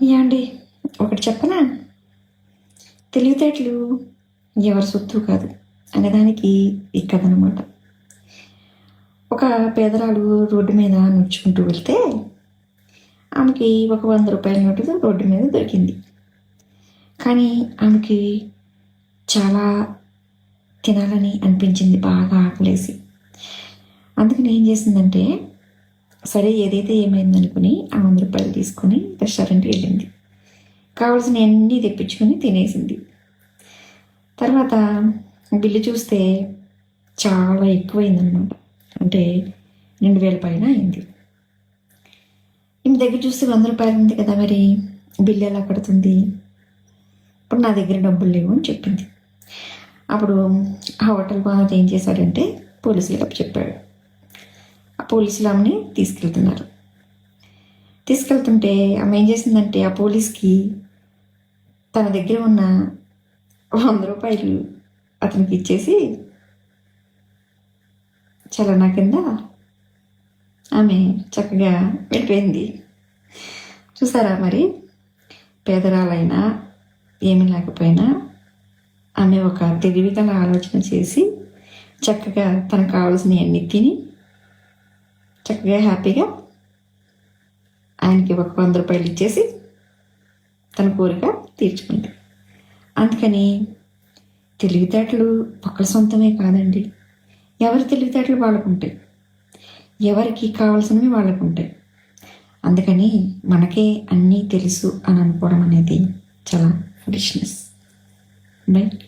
ఏమండి ఒకటి చెప్పనా? తెలివితేటలు ఎవరి సొత్తు కాదు అనేదానికి ఈ కథ అనమాట ఒక పేదరాలు రోడ్డు మీద నడుచుకుంటూ వెళ్తే ఆమెకి ఒక వంద రూపాయల నోటు రోడ్డు మీద దొరికింది. కానీ ఆమెకి చాలా తినాలని అనిపించింది బాగా ఆకలేసి. అందుకని ఏం చేసిందంటే సరే ఏదైతే ఏమైందనుకుని ఆ వంద రూపాయలు తీసుకొని రెస్టారెంట్కి వెళ్ళింది. కావాల్సిన అన్నీ తెప్పించుకొని తినేసింది. తర్వాత బిల్లు చూస్తే చాలా ఎక్కువైందనమాట అంటే రెండు వేల పైన అయింది. ఈమె దగ్గర చూస్తే వంద రూపాయలు ఉంది కదా మరి బిల్లు ఎలా కడుతుంది? ఇప్పుడు నా దగ్గర డబ్బులు లేవు అని చెప్పింది. అప్పుడు ఆ హోటల్ బాగా ఏం చేశాడంటే పోలీసులకు చెప్పాడు పోలీసులు ఆమెని తీసుకెళ్తున్నారు. తీసుకెళ్తుంటే ఆమె ఏం చేసిందంటే ఆ పోలీస్కి తన దగ్గర ఉన్న వంద రూపాయలు అతనికి ఇచ్చేసి చలనా కింద ఆమె చక్కగా వెళ్ళిపోయింది. చూసారా మరి? పేదరాలైనా ఏమీ లేకపోయినా ఆమె ఒక తెలివిగల ఆలోచన చేసి చక్కగా తనకు కావాల్సినవన్నీ తిని చక్కగా హ్యాపీగా ఆయనకి ఒక వంద రూపాయలు ఇచ్చేసి తన కోరిక తీర్చుకుంది. అందుకని తెలివితేటలు ఒకరి సొంతమే కాదండి. ఎవరి తెలివితేటలు వాళ్ళకు ఉంటాయి ఎవరికి కావాల్సినవి వాళ్ళకు ఉంటాయి అందుకని మనకే అన్నీ తెలుసు అని అనుకోవడం అనేది చాలా ఫులిష్నెస్. రైట్?